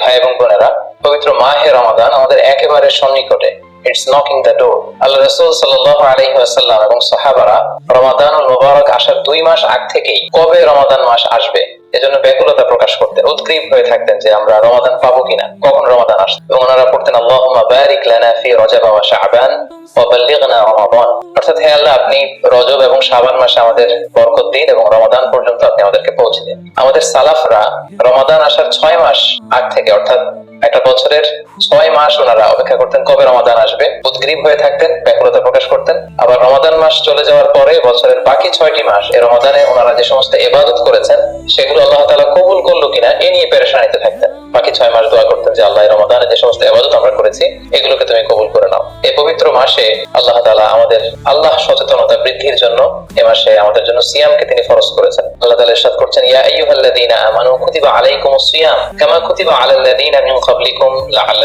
ভাই এবং বোনেরা, পবিত্র রমাদান আমাদের একেবারে এবং সাহাবারা রমাদান আসার দুই মাস আগ থেকেই কবে রমাদান মাস আসবে? এজন্য ব্যাকুলতা প্রকাশ করতেন উদ্গ্রীব হয়ে থাকতেন যে আমরা রমাদান পাবো কিনা, কখন রমাদান আসবে। এবং ওনারা পড়তেন বারিক লানা ফি রজব রমাদান। অর্থাৎ হে আল্লাহ, আপনি রজব এবং শাবান মাসে আমাদের বরকত দিন এবং রমাদান পর্যন্ত আপনি আমাদেরকে পৌঁছে দিন। আমাদের সালাফরা রমাদান আসার ছয় মাস আগ থেকে, অর্থাৎ একটা বছরের ছয় মাস ওনারা অপেক্ষা করতেন কবে রমাদান আসবে। উদ্গ্রীব হয়ে থাকতেন, ব্যাকুলতা প্রকাশ করতেন। আবার রমাদান মাস চলে যাওয়ার পরে বছরের বাকি ছয়টি মাস এই রমাদানে ওনারা যে সমস্ত এবাদত করেছেন, সেগুলো আল্লাহ তাআলা কবুল করল কিনা এ নিয়ে পেরেশানিতে থাকতেন। বাকি ছয় মাস দোয়া করতেন যে, আল্লাহ রমাদানে যে সমস্ত এবাদত আমরা করেছি, এগুলোকে তুমি কবুল করে নাও। এই পবিত্র মাসে আল্লাহ তাআলা আমাদের আল্লাহ সচেতনতা বৃদ্ধির জন্য এ মাসে আমাদের জন্য সিয়ামকে তিনি ফরজ করেছেন। আল্লাহ তাআলা ইরশাদ করছেন, ইয়া আইয়ুহাল্লাযীনা আমানু, কুতিবা আলাইকুমুস সিয়াম, কামা কুতিবা আলাল্লাযীনা মিন ক্বাবলিকুম লাআল্লাকুম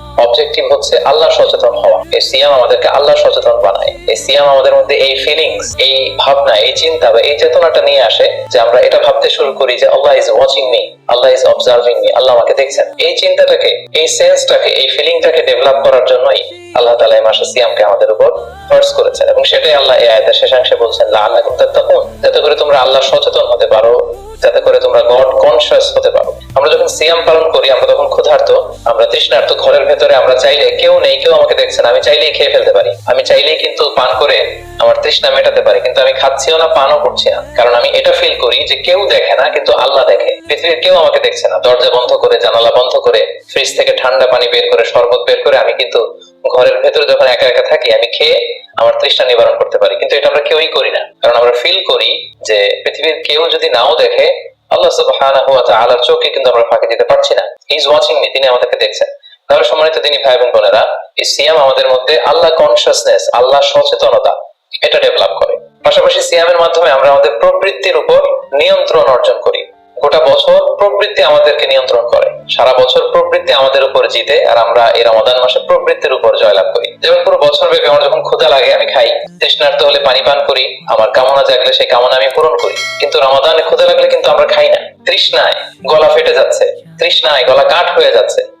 অবজেক্টিভ হচ্ছে আল্লাহ সচেতন হওয়া। এই সিয়াম আমাদেরকে আল্লাহ সচেতন বানায়। এই সিয়াম আমাদের মধ্যে এই ফিলিংস এই ভাবনা, এই চিন্তা বা এই চেতনাটা নিয়ে আসে যে আমরা এটা ভাবতে শুরু করি যে Allah is watching me Allah is observing me Allah আমাকে দেখছেন। এই চিন্তাটাকে, এই সেন্সটাকে এই ফিলিংটাকে ডেভেলপ করার জন্যই আল্লাহ তাআলা এই মাসে সিয়ামকে আমাদের উপর ফর্স করেছেন এবং সেটাই আল্লাহ এই আয়াতের শেষাংশে বলছেন, লাআল্লাকুম তাত্তাকুন। যাতে করে তোমরা আল্লাহ সচেতন হতে পারো, যাতে করে তোমরা গড কনসিয়াস হতে পারো। আমরা যখন সিয়াম পালন করি, আমরা তখন ক্ষুধার্ত, আমরা তৃষ্ণার্ত, ঘরের ভেতরে আমরা চাইলে কেউ নেই, কেউ আমাকে দেখছেন আমি চাইলেই খেয়ে ফেলতে পারি। আমি চাইলেই কিন্তু পান করে আমার তৃষ্ণা মেটাতে পারি, কিন্তু আমি খাচ্ছিও না, পানও করছি না। কারণ আমি এটা ফিল করি যে কেউ দেখে না, কিন্তু আল্লাহ দেখে। পৃথিবীর কেউ আমাকে দেখছে না। দরজা বন্ধ করে, জানালা বন্ধ করে ফ্রিজ থেকে ঠান্ডা পানি বের করে, শরবত বের করে, আমি কিন্তু ঘরের ভেতরে যখন একা একা থাকি, আমি খেয়ে আমার তৃষ্ণা নিবারণ করতে পারি। কিন্তু এটা আমরা কেউই করি না। কারণ আমরা ফিল করি যে পৃথিবীর কেউ যদি নাও দেখে, আল্লাহ সুবহানাহু ওয়া তাআলার চোখে কিন্তু আমরা ফাঁকি দিতে পারছি না। ইজ ওয়াচিং মি তিনি আমাদেরকে দেখছেন। তাহলে সম্মানিত তিনি ভাই এবং বোনেরা, এই সিয়াম আমাদের মধ্যে আল্লাহ কনসিয়াসনেস আল্লাহ সচেতনতা, এটা ডেভেলপ করে। পাশাপাশি সিয়ামের মাধ্যমে আমরা আমাদের প্রবৃত্তির উপর নিয়ন্ত্রণ অর্জন করি। গোটা বছর প্রবৃত্তি আমাদেরকে নিয়ন্ত্রণ করে। সারা বছর প্রবৃত্তি আমাদের উপর জিতে আর আমরা এই রমাদান মাসে প্রবৃত্তির উপর জয়লাভ করি। যেমন পুরো বছর ব্যাপী আমার যখন ক্ষুধা লাগে, আমি খাই। তৃষ্ণার্ত হলে পানি পান করি, আমার কামনা জাগলে সেই কামনা আমি পূরণ করি। কিন্তু রমাদানে ক্ষুধা লাগলে কিন্তু আমরা খাই না। তৃষ্ণায় গলা ফেটে যাচ্ছে। তৃষ্ণায় গলা কাঠ হয়ে যাচ্ছে।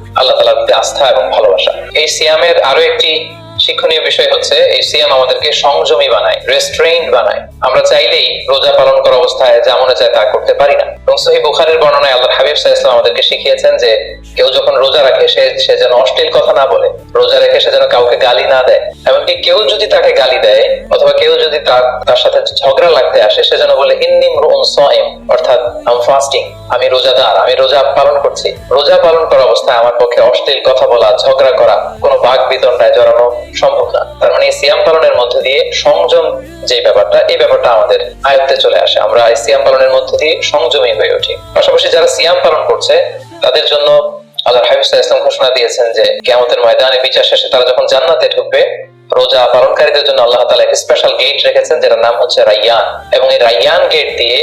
আল্লাহ তালার প্রতি আস্থা এবং ভালোবাসা। এই সিয়ামের আরও একটি শিক্ষণীয় বিষয় হচ্ছে, এই সিয়াম আমাদেরকে সংযমী বানায় রেস্ট্রেইনড বানায়। আমরা চাইলেই রোজা পালন করা অবস্থায় যা মনে চায় তা করতে পারি না। এবং সহি বুখারের বর্ণনায় আল্লাহ হাবিব সাহা আমাদেরকে শিখিয়েছেন যে, কেউ যখন রোজা রাখে, সে সে যেন অশ্লীল কথা না বলে। রোজা রেখে সে যেন কাউকে গালি না দেয়। এমনকি কেউ যদি তাকে গালি দেয় অথবা কেউ যদি তার তার সাথে ঝগড়া লাগতে আসে, সে যেন বলে, ইন্নি মরুন সাইম অর্থাৎ, আম ফাস্টিং আমি রোজাদার আমি রোজা পালন করছি রোজা পালন করা অবস্থায় আমার পক্ষে অশ্লীল কথা বলা, ঝগড়া করা, কোনো বাঘ বিতণ্ডায় জড়ানো সম্ভব না। তার মানে সিয়াম পালনের মধ্যে দিয়ে সংযম যে ব্যাপারটা, এই ব্যাপারটা আমাদের আয়ত্তে চলে আসে। আমরা সিয়াম পালনের মধ্যে দিয়ে সংযমী হয়ে উঠি। পাশাপাশি যারা সিয়াম পালন করছে, তাদের জন্য আল্লাহ হাবিব ইসলাম ঘোষণা দিয়েছেন যে কেমতের ময়দানে বিচার শেষে তারা যখন জান্নাতে ঢুকবে রোজা পালনকারীদের জন্য আল্লাহ তালা একটি স্পেশাল গেট রেখেছেন, যেটার নাম হচ্ছে রাইয়ান। এবং এই রাইয়ান গেট দিয়ে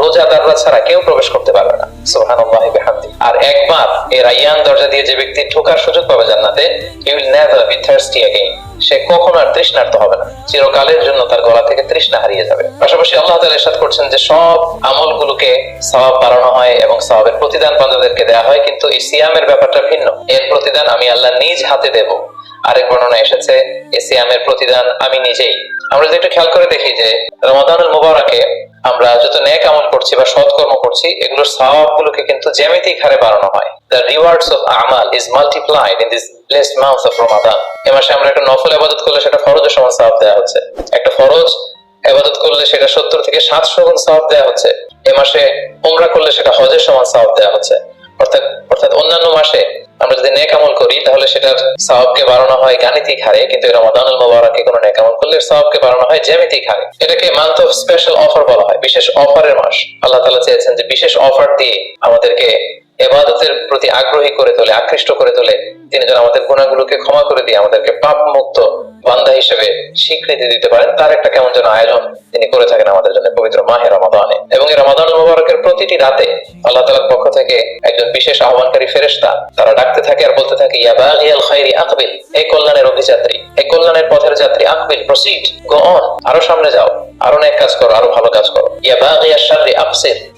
রোজাদাররা ছাড়া কেউ প্রবেশ করতে পারবে না। সোহানুল্লাহ বেহামদি। আর একবার এই রাইয়ান দরজা দিয়ে যে ব্যক্তি ঢোকার সুযোগ পাবে জান্নাতে you will never be thirsty again সে কখনো আর তৃষ্ণার্থ হবে না। চিরকালের জন্য তার গলা থেকে তৃষ্ণা হারিয়ে যাবে। পাশাপাশি আল্লাহ তালা ইরশাদ করছেন যে সব আমলগুলোকে সবাব বাড়ানো হয় এবং সবাবের প্রতিদান বান্ধবদেরকে দেওয়া হয়, কিন্তু এই সিয়ামের ব্যাপারটা ভিন্ন। এর প্রতিদান আমি আল্লাহ নিজ হাতে দেব। আরেক বর্ণনা এসেছে এই সিয়ামের প্রতিদান আমি নিজেই। আমরা যদি একটু খেয়াল করে দেখি যে, রমাদানুল মুবারকে আমরা যত নেক আমল করছি বা সৎকর্ম করছি, এগুলোর সওয়াবগুলোকে কিন্তু জ্যামিতিক হারে বাড়ানো হয়। The rewards of amal is multiplied in this blessed month of Ramadan এ মাসে আমরা একটা নফল ইবাদত করলে সেটা ফরজের সমান সওয়াব দেওয়া হচ্ছে। একটা ফরজ ইবাদত করলে সেটা সত্তর থেকে সাতশো গুণ সওয়াব দেওয়া হচ্ছে। এ মাসে উমরা করলে সেটা হজের সমান সওয়াব দেওয়া হচ্ছে। অর্থাৎ অর্থাৎ অন্যান্য মাসে আমরা যদি নেক আমল করি, তাহলে সেটার সওয়াবকে বাড়ানো হয় গাণিতিক হারে, কিন্তু রমাদানুল মোবারকে কোনো নেক আমল করলে সওয়াবকে বাড়ানো হয় জ্যামিতিক হারে। এটাকে মান্থ অফ স্পেশাল অফার বলা হয়, বিশেষ অফারের মাস। আল্লাহ তালা চেয়েছেন যে বিশেষ অফার দিয়ে আমাদেরকে এবাদতের প্রতি আগ্রহী করে তোলে, আকৃষ্ট করে তোলে। তিনি যেন আমাদের গুণাগুলোকে ক্ষমা করে দিয়ে আমাদেরকে পাপ মুক্ত বান্দা হিসেবে স্বীকৃতি দিতে পারেন, তার একটা কেমন যেন আয়োজন তিনি করে থাকেন আমাদের জন্য পবিত্র মাহে রমাদানে। এবং এই রমাদান মুবারকের প্রতিটি রাতে আল্লাহ তাআলার পক্ষ থেকে একজন বিশেষ আহ্বানকারী ফেরেশতা, তারা ডাকতে থাকে আর বলতে থাকে, ইয়া খাইরি আকবিল এই কল্যাণের অভিযাত্রী এই কল্যাণের পথের যাত্রী, আকবিল প্রসিড গো অন আরও সামনে যাও, আরও নেক কাজ করো, আরও ভালো কাজ করো। ইয়া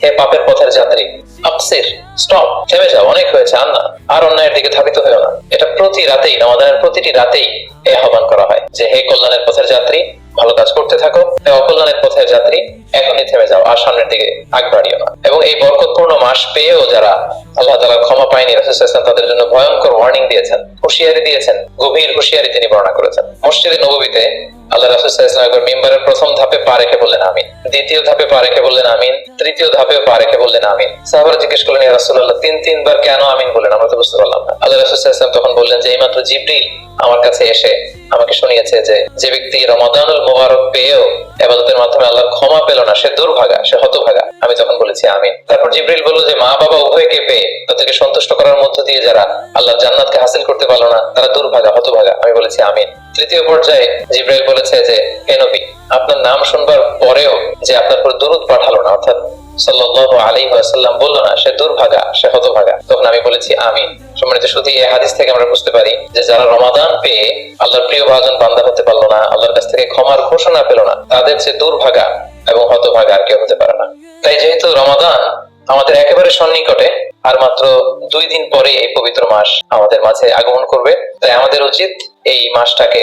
হে পাপের পথের যাত্রী আপসির স্টপ থেমে যাও, অনেক হয়েছে, আর না, আর অন্যায়ের দিকে ধাবিত হয়েও না। এটা প্রতি রাতেই, রমাদানের প্রতিটি রাতেই এই আহ্বান করা হয়। যে, হে কল্যাণের পথের যাত্রী, ভালো কাজ করতে থাকো। অকল্যাণের পথের যাত্রী, এখনই থেমে যাও, আর সামনের দিকে আগ বাড়িও না। এবং এই বরকতপূর্ণ মাস পেয়েও যারা আল্লাহ তালা ক্ষমা পায়নি, রাসূল তাদের জন্য ভয়ঙ্কর ওয়ার্নিং দিয়েছেন, হুঁশিয়ারি দিয়েছেন, গভীর হুঁশিয়ারি তিনি বর্ণনা করেছেন। মসজিদে নবীতে আল্লাহ রসুল মেম্বারের প্রথম ধাপে পা রেখে বললেন, আমিন। দ্বিতীয় ধাপে পা রেখে বললেন আমিন। তৃতীয় ধাপে পা রেখে বললেন আমিন। সাহাবারা জিজ্ঞেস করলেন রাসূলুল্লাহ, তিন, তিনবার কেন আমিন বললেন? আমরা তো বুঝতে পারলাম না। আল্লাহ রাসূল সাল্লাল্লাহু তখন বললেন যে, এইমাত্র জিবরিল আমার কাছে এসে আমাকে শুনিয়েছে যে যে ব্যক্তি রমাদানুল মোবারক পেয়েও এবাদতের মাধ্যমে আল্লাহর ক্ষমা পেল না, সে দুর্ভাগা, সে হতভাগা। আমি তখন বলেছি, আমিন। তারপর জিবরিল বলল যে, মা, বাবা উভয়কে পেয়ে তাদেরকে সন্তুষ্ট করার মধ্য দিয়ে যারা আল্লাহর জান্নাতকে হাসিল করতে পারল না, তারা দুর্ভাগা, হতভাগা। আমি বলেছি, আমিন। তৃতীয় পর্যায়ে জিব্রাইল বলেছে যে, হে নবী, আপনার নাম শুনবার পরেও যে আপনার উপর দুরুদ পাঠালো না, অর্থাৎ সাল্লাল্লাহু আলাইহি ওয়াসাল্লাম বলল না, সে দুর্ভাগা, সে হতভাগা। তখন আমি বলেছি, আমিন। সম্মানিত শুধু এই হাদিস থেকে আমরা বুঝতে পারি যে যারা রমাদান পেয়ে আল্লাহর প্রিয় ভাজন বান্দা হতে পারল না, আল্লাহর কাছ থেকে ক্ষমার ঘোষণা পেল না, তাদের যে দুর্ভাগা এবং হতভাগা আর কেউ হতে পারে না। তাই যেহেতু রমাদান আমাদের একেবারে সন্নিকটে, আর মাত্র দুই দিন পরে এই পবিত্র মাস আমাদের মাঝে আগমন করবে। তাই আমাদের উচিত এই মাসটাকে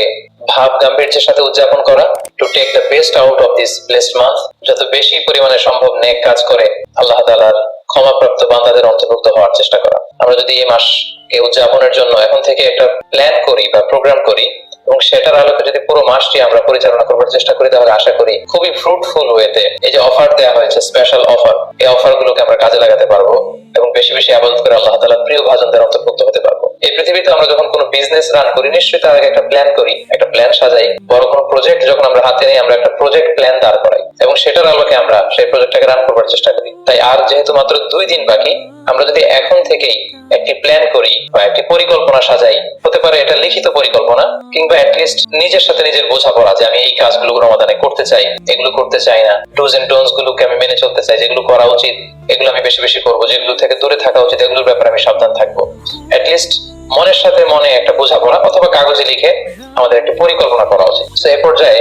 ভাব গাম্ভীর্যের সাথে উদযাপন করা to take the best out of this blessed month যত বেশি পরিমাণে সম্ভব নেক কাজ করে আল্লাহ তাআলার ক্ষমাপ্রাপ্ত বান্দাদের অন্তর্ভুক্ত হওয়ার চেষ্টা করা। আমরা যদি এই মাসকে উদযাপনের জন্য এখন থেকে একটা প্ল্যান করি বা প্রোগ্রাম করি এবং সেটার আলোকে যদি পুরো মাসটি আমরা পরিচালনা করবার চেষ্টা করি, তাহলে আশা করি খুবই ফ্রুটফুল ওয়েতে এই যে অফার দেওয়া হয়েছে স্পেশাল অফার এই অফার গুলোকে আমরা কাজে লাগাতে পারব এবং বেশি বেশি আবাদত করে আল্লাহ তাআলার প্রিয় ভাজনদের অন্তর্ভুক্ত হতে পারব। এই পৃথিবীতে আমরা যখন কোনো বিজনেস রান করি, নিশ্চয়ই তার আগে একটা প্ল্যান করি, একটা প্ল্যান সাজাই। বড় কোনো প্রজেক্ট যখন আমরা হাতে নিই, আমরা একটা প্রজেক্ট প্ল্যান দাঁড় করাই এবং সেটার আলোকে আমরা সেই প্রজেক্টটাকে রান করবার চেষ্টা করি। তাই আর যেহেতু মাত্র দুই দিন বাকি, আমরা যদি এখন থেকেই একটি প্ল্যান করি বা একটি পরিকল্পনা সাজাই, হতে পারে এটা লিখিত পরিকল্পনা কিংবা অ্যাটলিস্ট নিজের সাথে নিজের বোঝাপড়া যে আমি এই কাজগুলো রমাদানে করতে চাই, এগুলো করতে চাই না। ডুজ এন্ড ডোনস গুলোকে আমি মেনে চলতে চাই, যেগুলো করা উচিত, এগুলো আমি বেশি বেশি করব, যেগুলো থেকে দূরে থাকা উচিত, এগুলোর ব্যাপারে আমি সাবধান থাকব। অ্যাটলিস্ট মনের সাথে মনে একটা বোঝাপড়া অথবা কাগজে লিখে আমাদের একটা পরিকল্পনা করা উচিত। তো এই পর্যায়ে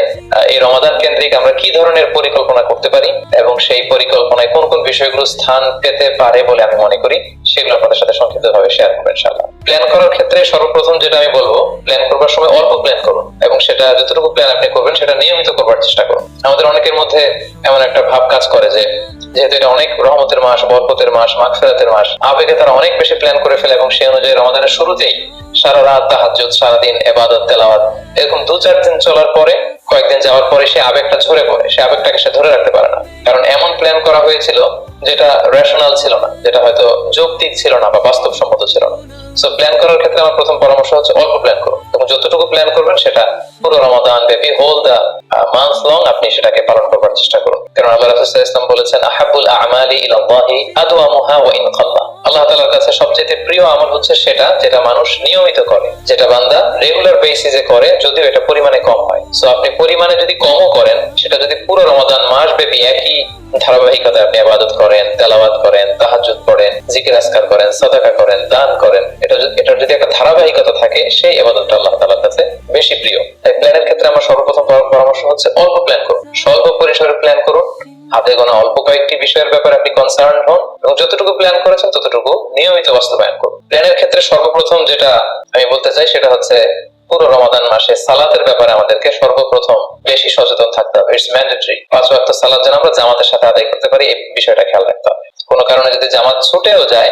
এই রমাদান কেন্দ্রিক আমরা কি ধরনের পরিকল্পনা করতে পারি এবং সেই পরিকল্পনায় কোন কোন বিষয়গুলো স্থান পেতে পারে বলে আমি মনে করি, সেগুলো আপনাদের সাথে সংক্ষিপ্ত ভাবে শেয়ার করব ইনশাআল্লাহ। প্ল্যান করার ক্ষেত্রে সর্বপ্রথম যেটা আমি বলব প্ল্যান করবার সময় অল্প প্ল্যান করুন এবং সেটা যতটুকু প্ল্যান আপনি করবেন, সেটা নিয়মিত করবার চেষ্টা করুন। আমাদের অনেকের মধ্যে এমন একটা ভাব কাজ করে যে, যেহেতু এটা অনেক রহমতের মাস, বরকতের মাস, মাগফিরাতের মাস, আবেগে তারা অনেক বেশি প্ল্যান করে ফেলে এবং সেই অনুযায়ী রমাদানের শুরুতেই সারা রাত তাহাজ্জুদ, সারাদিন এবাদত, তেলাওয়াত এরকম দু চার দিন চলার পরে, কয়েকদিন যাওয়ার পরে সে আবেগটা ঝরে পড়ে। সে আবেগটাকে সে ধরে রাখতে পারে না। কারণ এমন প্ল্যান করা হয়েছিল যেটা রেশনাল ছিল না, যেটা হয়তো যৌক্তিক ছিল না বা বাস্তবসম্মত ছিল না। সো প্ল্যান করার ক্ষেত্রে আমার প্রথম পরামর্শ হচ্ছে অল্প প্ল্যান করুন। যতটুকু প্ল্যান করবেন, সেটা পুরো রমাদান ব্যাপী হোল মান্থ লং আপনি সেটাকে পালন করবার চেষ্টা করুন। কারণ আল্লাহ ইসলাম বলেছেন আহাবুল আমালি ইলাল্লাহি ওয়া আল্লাহ তাআলার কাছে সবচেয়ে প্রিয় আমল হচ্ছে সেটা, যেটা মানুষ নিয়মিত করে, যেটা বান্দা রেগুলার বেসিসে করে, যদিও এটা পরিমাণে কম হয়। সো আপনি পরিমাণে যদি কমও করেন, সেটা যদি পুরো রমাদান মাস ব্যাপী একই ধারাবাহিকতায় আপনি আবাদত করেন তেলাওয়াত করেন তাহাজুদ পড়েন জিকির আসকার করেন, সাদাকা করেন, দান করেন। এটা এটার যদি একটা ধারাবাহিকতা থাকে, সেই এবাদতটা আল্লাহ তালার কাছে বেশি প্রিয়। তাই প্ল্যানের ক্ষেত্রে আমার সর্বপ্রথম পর- পরামর্শ হচ্ছে, অল্প প্ল্যান করুন। স্বল্প পরিসরে প্ল্যান করুন। হাতে গোনা অল্প কয়েকটি বিষয়ের ব্যাপারে আপনি কনসার্ন হন এবং যতটুকু প্ল্যান করেছেন ততটুকু নিয়মিত বাস্তবায়ন করুন। প্ল্যানের ক্ষেত্রে সর্বপ্রথম যেটা আমি বলতে চাই, সেটা হচ্ছে পুরো রমাদান মাসে সালাতের ব্যাপারে আমাদেরকে সর্বপ্রথম বেশি সচেতন থাকতে হবে। ইটস ম্যান্ডেটরি পাঁচ ওয়াক্ত সালাত যেন আমরা জামাতের সাথে আদায় করতে পারি, এই বিষয়টা খেয়াল রাখতে হবে। কোনো কারণে যদি জামাত ছুটেও যায়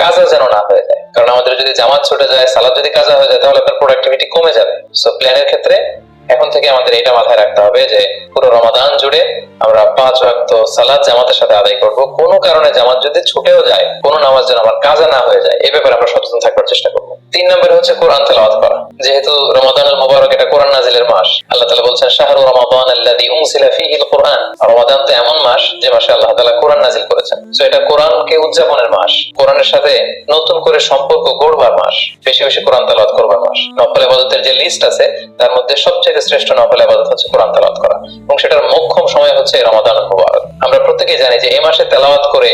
কাজা যেন না হয়ে যায়। কারণ আমাদের যদি জামাত ছুটে যায় সালাদ যদি কাজা হয়ে যায়, তাহলে আপনার প্রোডাক্টিভিটি কমে যাবে। সো প্ল্যানের ক্ষেত্রে এখন থেকে আমাদের এটা মাথায় রাখতে হবে যে পুরো রমাদান জুড়ে আমরা পাঁচ ওয়াক্ত সালাদ জামাতের সাথে আদায় করব। কোনো কারণে জামাত যদি ছুটেও যায়, কোনো নামাজ যেন আমার কাজা না হয়ে যায় এই ব্যাপারে আমরা সচেতন থাকবার চেষ্টা করব। তিন নম্বরে হচ্ছে কোরআন তেলাওয়াত করা। যেহেতু রমাদানুল মুবারক এটা কোরআন নাজিলের মাস, আল্লাহ তাআলা বলছেন, শাহরু রমাদান কোরআন। রমাদান তো এমন মাস যে মাসে আল্লাহ কোরআন নাজিল করেছেন। এটা কোরআনকে উদযাপনের মাস, কোরআনের সাথে নতুন করে সম্পর্ক গড়বার মাস, বেশি বেশি কোরআন তেলাওয়াত করবার মাস। নফল ইবাদতের যে লিস্ট আছে, তার মধ্যে সবচেয়ে শ্রেষ্ঠ নফল আবাদত হচ্ছে কোরআন তেলাওয়াত করা। এবং সেটার মোক্ষম সময় হচ্ছে রমাদান মুবারক। আমরা প্রত্যেকেই জানি যে এই মাসে তেলাওয়াত করে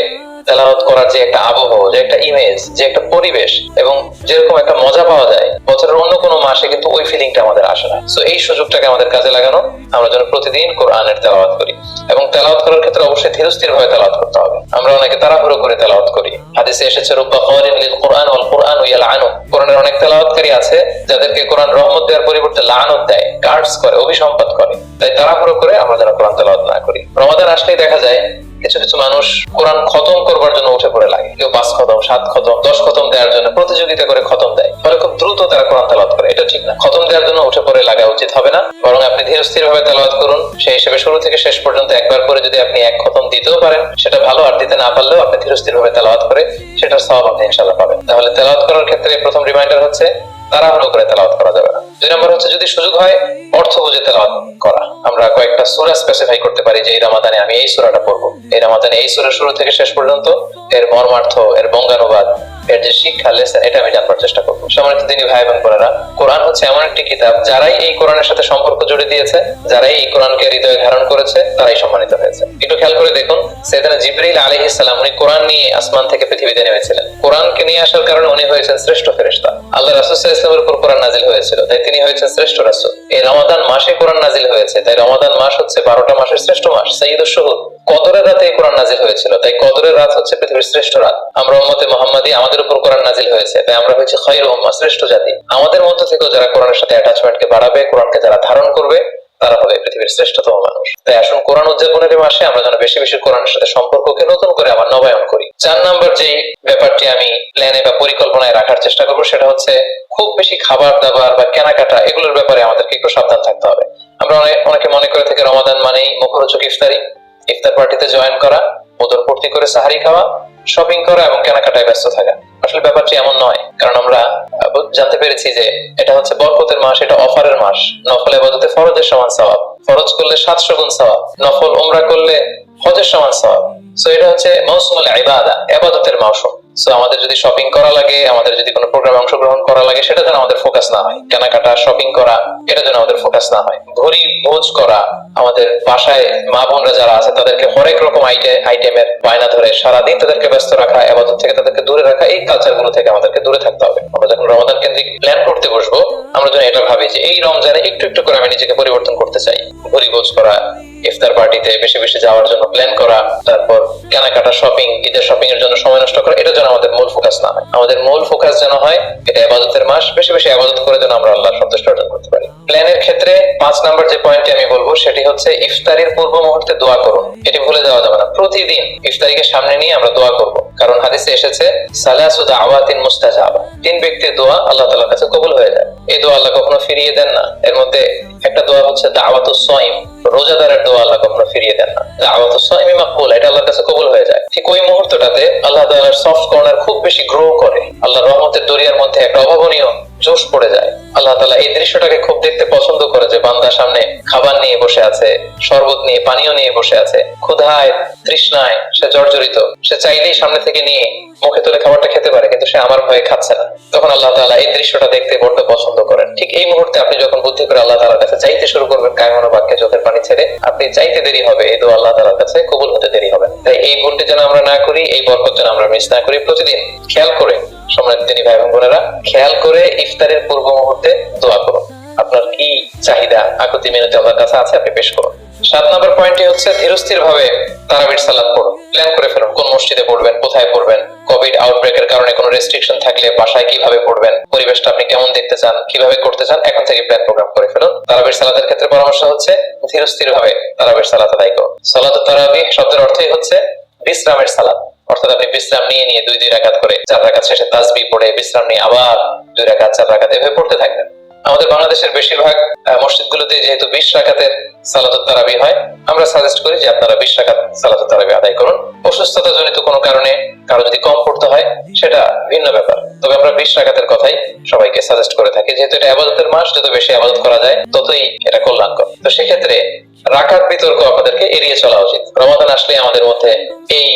তেলাওয়াত করার যে একটা আবহ যে একটা ইমেজ যে একটা পরিবেশ এবং যেরকম একটা মজা পাওয়া যায়, বছরের অন্য কোনো মাসে কিন্তু ওই ফিলিংটা আমাদের আসে না। সো এই সুযোগটাকে আমাদের কাজে লাগানো, আমরা যেন প্রতিদিন কোরআনের তেলাওয়াত করি এবং তেলাওয়াত করার ক্ষেত্রে অবশ্যই ধীরস্থির ভাবে তেলাওয়াত করতে হবে। আমরা অনেকে তাড়াহুড়ো করে তেলাওয়াত করি। হাদিসে এসেছে, রুব্বা খাওয়ারিন লিল কোরআন ওয়াল কোরআন ইয়ালআনু কোরআনের অনেক তেলাওয়াতকারী আছে, যাদেরকে কোরআন রহমত দেওয়ার পরিবর্তে লানত দেয়, কার্ডস করে অভিসম্পাদ করে। তাই তাড়াহুড়ো করে আমরা যেন কোরআন তেলাওয়াত না করি। রমাদান আসলেই দেখা যায় কিছু কিছু মানুষ কোরআন খতম করবার জন্য উঠে পড়ে লাগে। কেউ পাঁচ খতম, সাত খতম, দশ খতম দেওয়ার জন্য প্রতিযোগিতা করে খতম দেয়। ফলে খুব দ্রুত তারা কোরআন তেলাওয়াত করে। এটা ঠিক না। খতম দেওয়ার জন্য উঠে পড়ে লাগা উচিত হবে না। বরং আপনি ধীর স্থির ভাবে তেলাওয়াত করুন। সেই হিসেবে শুরু থেকে শেষ পর্যন্ত একবার করে যদি আপনি এক খতম দিতেও পারেন, সেটা ভালো। আর দিতে না পারলেও আপনি ধীর স্থির ভাবে তেলাওয়াত করে সেটার সওয়াব আপনি ইনশাল্লাহ পাবেন। তাহলে তেলাওয়াত করার ক্ষেত্রে প্রথম রিমাইন্ডার হচ্ছে তাড়াহুড়ো করে তেলাওয়াত করা যাবে না। দুই নম্বর হচ্ছে, যদি সুযোগ হয়, অর্থ বুঝে তেলাওয়াত করা। আমরা কয়েকটা সুরা স্পেসিফাই করতে পারি যে, এই রামাদানে আমি এই সুরাটা পড়ব। এই রামাদানে এই সুরা শুরু থেকে শেষ পর্যন্ত এর মর্মার্থ, এর বঙ্গানুবাদ এর যে শিক্ষা লেসন এটা আমি জানবার চেষ্টা করব। সম্মানিত দিনী ভাই এবং বোনেরা, কোরআন হচ্ছে এমন একটি কিতাব, যারাই এই কোরআনের সাথে সম্পর্ক জুড়ে দিয়েছে, যারাই এই কোরআনকে হৃদয়ে ধারণ করেছে, তারাই সম্মানিত হয়েছে। একটু খেয়াল করে দেখুন, সেদিন জিব্রাইল আলাইহিস সালাম, উনি কোরআন নিয়ে আসমান থেকে পৃথিবীতে নেমেছিলেন। কোরআনকে নিয়ে আসার কারণে উনি হয়েছেন শ্রেষ্ঠ ফেরেশতা। আল্লাহ রাসূল ওয়াসাল্লামের উপর কোরআন নাজিল হয়েছিল, তাই তিনি হয়েছেন শ্রেষ্ঠ রাসূল। এই রমাদান মাসে কোরআন নাজিল হয়েছে, তাই রমাদান মাস হচ্ছে বারোটা মাসের শ্রেষ্ঠ মাস সাইয়্যিদুশ শুহুর কদরের রাতে এই কোরআন নাজিল হয়েছিল। তাই কদরের রাত হচ্ছে পৃথিবীর শ্রেষ্ঠ রাত। আমরা উম্মতে মুহাম্মাদি আমাদের উপর কোরআন নাজিল হয়েছে। তাই আমরা হয়েছে খৈর উম্মাহ, শ্রেষ্ঠ জাতি। আমাদের মধ্য থেকেও যারা কোরআনের সাথে অ্যাটাচমেন্টকে বাড়াবে, কোরআনকে যারা ধারণ করবে, তারা হবে পৃথিবীর শ্রেষ্ঠতম মানুষ। তাই আসুন কোরআন উদযাপনের মাসে আমরা যেন বেশি বেশি কোরআনের সাথে সম্পর্ককে নতুন করে আবার নবায়ন করি। চার নম্বর যে ব্যাপারটি আমি প্ল্যানে বা পরিকল্পনায় রাখার চেষ্টা করব, সেটা হচ্ছে খুব বেশি খাবার দাবার বা কেনাকাটা, এগুলোর ব্যাপারে আমাদেরকে একটু সাবধান থাকতে হবে। আমরা অনেক অনেকে মনে করে থেকে রমাদান মানেই মুখরোচক ইফতারি। ইফতার পার্টিতে জয়েন করা ওদের পূর্তি করে সাহারি খাওয়া শপিং করা এবং কেনাকাটায় ব্যস্ত থাকা। আসলে ব্যাপারটি এমন নয়, কারণ আমরা জানতে পেরেছি যে এটা হচ্ছে বরকতের মাস, এটা অফারের মাস। নফল এবাদতে ফরজের সমান সওয়াব। ফরজ করলে সাতশো গুণ সওয়াব। নফল ওমরা করলে হজের সমান সওয়াব। সো এটা হচ্ছে মৌসুমুল ইবাদা, এবাদতের মৌসুম। সো আমাদের যদি শপিং করা লাগে, আমাদের যদি কোনো প্রোগ্রামে অংশগ্রহণ করা লাগে, সেটা যেন আমাদের ফোকাস না হয়। কেনাকাটা শপিং করা, এটা যেন আমাদের ফোকাস না হয়। ভরি ভোজ করা, আমাদের বাসায় মা বোনরা যারা আছে, তাদেরকে হরেক রকম আইটেমের বায়না ধরে সারাদিন তাদেরকে ব্যস্ত রাখা এবাদত থেকে তাদেরকে দূরে রাখা, এই কালচারগুলো থেকে আমাদেরকে দূরে থাকতে হবে। আমরা যখন রমাদান কেন্দ্রিক প্ল্যান করতে বসবো, আমরা যেন এটা ভাবি যে এই রমজানে একটু একটু করে আমি নিজেকে পরিবর্তন করতে চাই। ভরি ভোজ করা ইফতার পার্টিতে বেশি বেশি যাওয়ার জন্য প্ল্যান করা, তারপর কেনাকাটা শপিং ঈদের শপিং এর জন্য সময় নষ্ট করা, এটা যেন আমাদের মূল ফোকাস না হয়। আমাদের মূল ফোকাস যেন হয় এটা আবাদতের মাস, বেশি বেশি আবাদত করে যেন আমরা আল্লাহর সন্তুষ্ট অর্জন করতে পারি। প্ল্যানের ক্ষেত্রে পাঁচ নাম্বার যে পয়েন্টটি আমি বলব, সেটি হচ্ছে ইফতারির পূর্ব মুহূর্তে দোয়া করুন। এটি ভুলে যাওয়া যাবে না। প্রতিদিন ইফতারিকে সামনে নিয়ে আমরা দোয়া করব। কারণ হাদিসে এসেছে, সালাসু দাওয়াতিন মুস্তাজাবা। তিন ব্যক্তির দোয়া আল্লাহ তাআলার কাছে কবুল হয়ে যায়। এই দোয়া আল্লাহ কখনো ফিরিয়ে দেন না। এর মধ্যে একটা দোয়া হচ্ছে দাওয়াত সাইম রোজাদারের দোয়া আল্লাহ কখনো ফিরিয়ে দেন না। দাওয়াত সাইমি মাকবুল, এটা আল্লাহর কাছে কবুল হয়ে যায়। ঠিক ওই মুহূর্তটাতে আল্লাহ তাআলার সফট কর্নার খুব বেশি গ্রো করে। আল্লাহ রহমতের দরিয়ার মধ্যে একটা অভাবনীয় জোশ পড়ে যায়। আল্লাহ তাআলা এই দৃশ্যটাকে খুব দেখতে পছন্দ করে যে বান্দা সামনে খাবার নিয়ে বসে আছে, শরবত নিয়ে, পানীয় নিয়ে বসে আছে। ক্ষুধায়, তৃষ্ণায়, সে জর্জরিত। সে চাইলেই সামনে থেকে নিয়ে মুখে তুলে খাবারটা খেতে পারে, কিন্তু সে আমার ভয়ে খাচ্ছে না। তখন আল্লাহ তাআলা এই দৃশ্যটা দেখতে বড্ড পছন্দ করেন। ঠিক এই মুহূর্তে আপনি যখন বুদ্ধি করে আল্লাহ তাআলার কাছে চাইতে শুরু করবেন কায়মন বাক্যে চোখের পানি ছেড়ে, আপনি চাইতে দেরি হবে, এই দোয়া আল্লাহ তাআলার কাছে কবুল হতে দেরি হবে। তাই এই ভুলটি যেন আমরা না করি, এই বরকত যেন আমরা মিস না করি, প্রতিদিন খেয়াল করে সম্মানিত ভাই এবং বোনেরা, খেয়াল করে ইফতারের পূর্ব মুহূর্তে দোয়া করুন। আপনার কি চাহিদা, আকুতি মিনতি আল্লাহর কাছে আছে আপনি পেশ করুন। সাত নম্বর পয়েন্টটি হচ্ছে ধীরস্থির ভাবে তারাবির সালাদ পড়ুন। প্ল্যান করে ফেলুন, কোন মসজিদে পড়বেন, কোথায় পড়বেন, কোভিড আউটব্রেকের কারণে কোনো রেস্ট্রিকশন থাকলে বাসায় কীভাবে পড়বেন, পরিবেশটা আপনি কেমন দেখতে চান, কীভাবে করতে চান, এখন থেকে প্ল্যান প্রোগ্রাম করে ফেলুন। তারাবির সালাতের ক্ষেত্রে পরামর্শ হচ্ছে ধীরস্থির ভাবে তারাবির সালাত আদায় করুন। সালাত তারাবি শব্দের অর্থই হচ্ছে বিশ্রামের সালাত। অর্থাৎ আপনি বিশ্রাম নিয়ে নিয়ে দুই দুই রাকাত করে চার রাকাত শেষে তাসবি পড়ে বিশ্রাম নিয়ে আবার দুই রাকাত, চার রাকাত এভাবে পড়তে থাকবেন। আমাদের বাংলাদেশের বেশিরভাগ মসজিদগুলোতে যেহেতু বিশ রাকাতের সালাতুত তারাবি হয়, আমরা সাজেস্ট করি যে আপনারা বিশ রাকাত সালাতুত তারাবি আদায় করুন। অসুস্থতা জনিত কোনো কারণে কারও যদি কম পড়তে হয়, সেটা ভিন্ন ব্যাপার। তবে আমরা বিশ রাকাতের কথাই সবাইকে সাজেস্ট করে থাকি। যেহেতু এটা আবাদতের মাস, যত বেশি আবাদত করা যায়, ততই এটা কল্যাণকর। তো সেক্ষেত্রে রাকাত বিতর্ক আমাদেরকে এড়িয়ে চলা উচিত। রমাদান আসলে আমাদের মধ্যে এই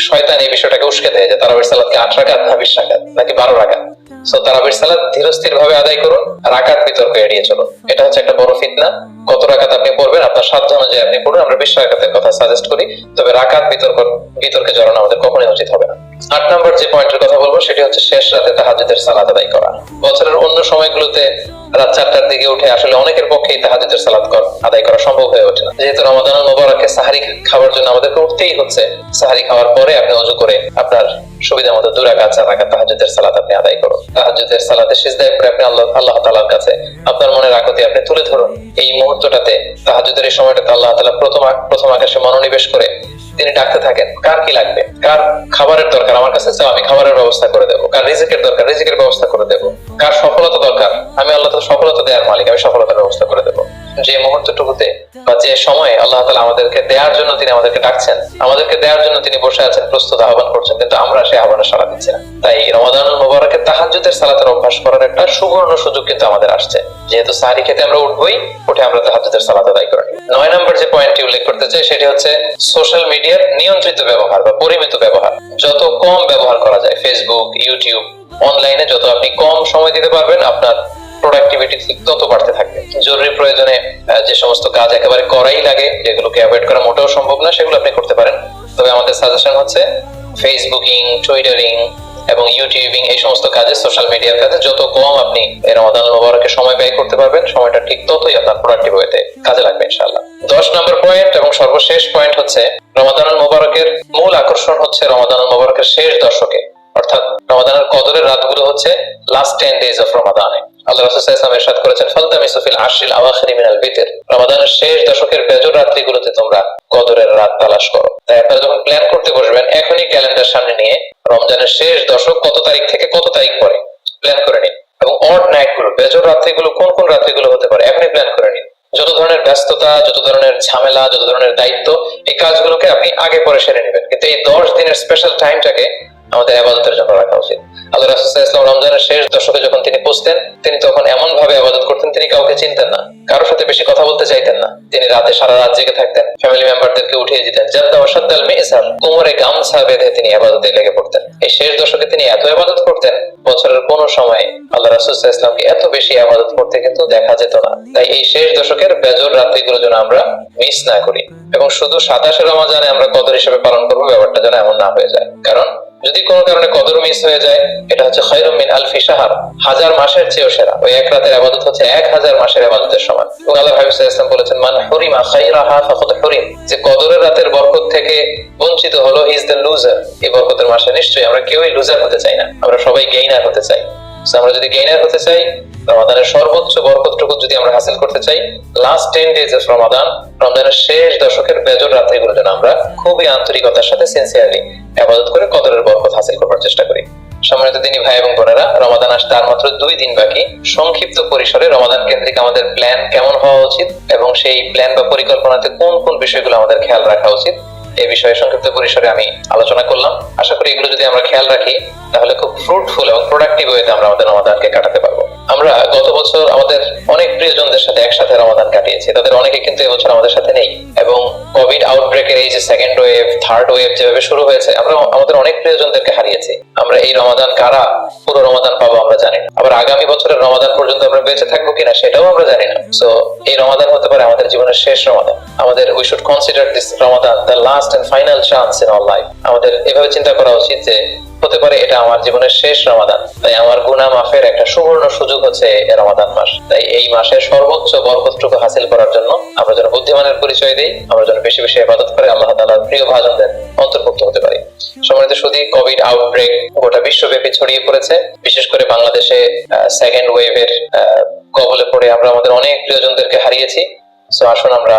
শয়তান এই বিষয়টাকে উস্কে দেয় যে তারাবির সালাদকে আট রাকাত না বিশ রাকাত নাকি বারো রাখাত সো তারাবির সালাদ ধীরস্থির ভাবে আদায় করুন, রাকাত বিতর্ক এড়িয়ে চলুন। এটা হচ্ছে একটা বড় ফিতনা। কত রাকাত আপনি পড়বেন? আপনার সাধ্য অনুযায়ী আপনি পড়ুন। আমরা বিশ কথা সাজেস্ট করি। তবে রাকাত বিতর্ক, বিতর্কে জড়ানো আমাদের কখনোই উচিত হবে না। আট নম্বর যে পয়েন্টের কথা বলব, সেটি হচ্ছে শেষ রাতে তাহাজুদের সালাদ আদায় করা। বছরের অন্য সময়গুলোতে রাত চারটার দিকে উঠে আসলে অনেকের পক্ষেই তাহাজুদের সালাদ আদায় করা সম্ভব হয়ে ওঠে না। যেহেতু রমাদান মোবারকে সাহারি খাওয়ার জন্য আমাদেরকে উঠতেই হচ্ছে, সাহারি খাওয়ার পরে আপনি অজু করে আপনার সুবিধা মতো দু রাকাত, চার রাকাত তাহাজুদের সালাত আপনি আদায় করুন। তাহাজুদের সালাতে সিজদায় পরে আপনি আল্লাহ আল্লাহ তাআলার কাছে আপনার মনের আকতি আপনি তুলে ধরুন। এই মুহূর্তটাতে তাহাজুদের এই সময়টাতে আল্লাহ তাআলা প্রথম প্রথম আকাশে মনোনিবেশ করে তিনি ডাকতে থাকেন, কার কি লাগবে? কার খাবারের দরকার? আমার কাছে চাও, আমি খাবারের ব্যবস্থা করে দেবো। কার রিজিকের দরকার? রিজিকের ব্যবস্থা করে দেবো। কার সফলতা দরকার? আমি আল্লাহ সফলতা দেওয়ার মালিক, আমি সফলতা যে মুহূর্তটুকুতে বা যে সময়ে আল্লাহ তাআলা আমাদেরকে দেওয়ার জন্য তিনি আমাদেরকে ডাকছেন, আমাদেরকে দেওয়ার জন্য তিনি বসে আছেন, প্রস্তুত আহ্বান করছেন, কিন্তু আমরা সেই আহ্বানে সাড়া দিচ্ছি না। তাই রমাদানুল মোবারকে তাহাজ্জুদের সালাতের অভ্যাস করার একটা সুবর্ণ সুযোগ কিন্তু আমাদের আসছে। যেহেতু সাহারি খেতে আমরা উঠবই, উঠে আমরা তাহাজ্জুদের সালাত আদায় করে। নয় নম্বর যে পয়েন্টটি উল্লেখ করতে চাই, সেটি হচ্ছে সোশ্যাল মিডিয়ার নিয়ন্ত্রিত ব্যবহার বা পরিমিত ব্যবহার। যত কম ব্যবহার করা যায় ফেসবুক ইউটিউব অনলাইনে যত আপনি কম সময় দিতে পারবেন, আপনার প্রোডাক্টিভিটি তত বাড়তে থাকবে জরুরি প্রয়োজনে যে সমস্ত কাজ একেবারে করাই লাগে, যেগুলোকে অ্যাভয়েড করা মোটেও সম্ভব না, সেগুলো আপনি করতে পারেন। তবে আমাদের সাজেশন হচ্ছে ফেসবুকিং টুইটারিং এবং ইউটিউবিং এই সমস্ত কাজে সোশ্যাল মিডিয়ার কাজে যত কম আপনি এই রমাদান মোবারকে সময় ব্যয় করতে পারবেন, সময়টা ঠিক ততই আপনার প্রোডাক্টিভ ওয়েতে কাজে লাগবে ইনশাআল্লাহ। দশ নম্বর পয়েন্ট এবং সর্বশেষ পয়েন্ট হচ্ছে রমাদানুল মোবারকের মূল আকর্ষণ হচ্ছে রমাদানুল মোবারকের শেষ দশকে। অর্থাৎ রমাদানের কদরের রাতগুলো হচ্ছে লাস্ট টেন ডেজ অফ রমাদানে আল্লাহ করেছেন মিনাল রমাদানের শেষ দশকের বেজর রাত্রিগুলোতে তোমরা কদরের রাত তালাশ করো। তাই আপনারা যখন প্ল্যান করতে বসবেন, এখনই ক্যালেন্ডার সামনে নিয়ে রমজানের শেষ দশক কত তারিখ থেকে কত তারিখ পরে প্ল্যান করে নিন। এবং অড নাইটগুলো বেজর রাত্রিগুলো কোন কোন রাত্রিগুলো হতে পারে, এখনই প্ল্যান করে নিন। যত ধরনের ব্যস্ততা, যত ধরনের ঝামেলা, যত ধরনের দায়িত্ব, এই কাজগুলোকে আপনি আগে পরে সেরে নেবেন। কিন্তু এই দশ দিনের স্পেশাল টাইমটাকে আমাদের আবাদতের জন্য রাখা উচিত। আল্লাহ রাসূল ইসলাম রমজানের শেষ দশকে যখন তিনি তিনি তখন এমন ভাবে আবাদত করতেন, তিনি কাউকে চিনতেন না। কারোর সাথে বেশি কথা বলতে চাইতেন না। তিনি রাতে সারা রাত জেগে থাকতেন ফ্যামিলি মেম্বারদেরকে উঠিয়ে দিতেন। কোমরে গামছা বেঁধে তিনি আবাদতে লেগে পড়তেন। এই শেষ দশকে তিনি এত আবাদত করতেন, বছরের কোন সময় আল্লাহ রাসূল ইসলামকে এত বেশি আবাদত করতে কিন্তু দেখা যেত না। তাই এই শেষ দশকের বেজর রাত্রিগুলো যেন আমরা মিস না করি। এবং শুধু সাতাশে রমাজানে আমরা কদর হিসেবে পালন করব, ব্যাপারটা যেন এমন না হয়ে যায়। কারণ যদি কোনো কারণে কদর মিস হয়ে যায়, এটা হচ্ছে খৈরুম মিন আলফি শাহার, হাজার মাসের চেয়েও সেরা। ওই এক রাতের আবাদত হচ্ছে এক হাজার মাসের আবাদতের সমান। এবং আল্লাহ হাবিব ইসলাম বলেছেন, মান হুরিমা খাইরাহা ফাকাদ হরিম। যে কদরের রাতের বরকত থেকে বঞ্চিত হলো ইজ দ্য লুজার এই বরকতের মাসে নিশ্চয়ই আমরা কেউই লুজার হতে চাই না। আমরা সবাই গেইনার হতে চাই। আমরা যদি গেইনার হতে চাই রমাদানের সর্বোচ্চ বরকতটুকু যদি আমরা হাসিল করতে চাই last ten days of Ramadan রমজানের শেষ দশকের বেজর রাত্রিগুলো যেন আমরা খুবই আন্তরিকতার সাথে সিনসিয়ারলি আবাদত করে কদরের বরকত হাসিল করার চেষ্টা করি। সম্মানিত ভাই এবং বোনেরা, রমাদান আসতে আর মাত্র দুই দিন বাকি। সংক্ষিপ্ত পরিসরে রমাদান কেন্দ্রিক আমাদের প্ল্যান কেমন হওয়া উচিত এবং সেই প্ল্যান বা পরিকল্পনাতে কোন কোন বিষয়গুলো আমাদের খেয়াল রাখা উচিত এই বিষয়ে সংক্ষিপ্ত পরিসরে আমি আলোচনা করলাম। আশা করি এগুলো যদি আমরা খেয়াল রাখি, তাহলে খুব ফ্রুটফুল এবং প্রোডাক্টিভ ওয়েতে আমরা আমাদের রমাদানকে কাটাতে পারব। আমরা গত বছর আমাদের অনেক প্রিয়জনদের সাথে একসাথে রমাদান কাটিয়েছি। তাদের অনেকে কিন্তু এবছর আমাদের সাথে নেই। এবং কোভিড আউটব্রেকের এই যে সেকেন্ড ওয়েভ থার্ড ওয়েভ যেভাবে শুরু হয়েছে, আমরা আমাদের অনেক প্রিয়জনদেরকে হারিয়েছি। আমরা এই রমাদান কারা? পুরো রমাদান পাবো আমরা জানি না। আবার আগামী বছরের রমাদান পর্যন্ত আমরা বেঁচে থাকব কিনা সেটাও আমরা জানি না। সো এই রমাদান হতে পারে আমাদের জীবনের শেষ রমাদান। আমাদের we should consider this Ramadan the last and final chance in our life আমাদের এভাবে চিন্তা করা উচিত যে, হতে পারে এটা আমার জীবনের শেষ রমাদান। তাই আমার গুনাহ মাফের একটা সুবর্ণ সুযোগ হচ্ছে রমাদান মাস। তাই এই মাসের সর্বোচ্চ বরকতটুকু হাসিল করার জন্য আমরা যেন বুদ্ধিমানের পরিচয় দিই, আমরা যেন বেশি বেশি ইবাদত করে আল্লাহ তাআলার প্রিয় ভাজনদের অন্তর্ভুক্ত হতে পারি। সম্মানিত সুদী কোভিড আউটব্রেক গোটা বিশ্বব্যাপী ছড়িয়ে পড়েছে। বিশেষ করে বাংলাদেশে সেকেন্ড ওয়েভের কবলে পড়ে আমরা আমাদের অনেক প্রিয়জনদেরকে হারিয়েছি। সো আসুন আমরা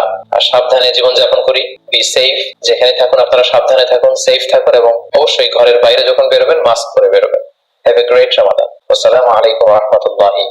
সাবধানে জীবনযাপন করি। বি সেফ যেখানে থাকুন আপনারা সাবধানে থাকুন সেফ থাকুন এবং অবশ্যই ঘরের বাইরে যখন বেরোবেন মাস্ক পরে বেরোবেন। হ্যাভ এ গ্রেট রমাদান আসসালামু আলাইকুম রহমতুল্লাহি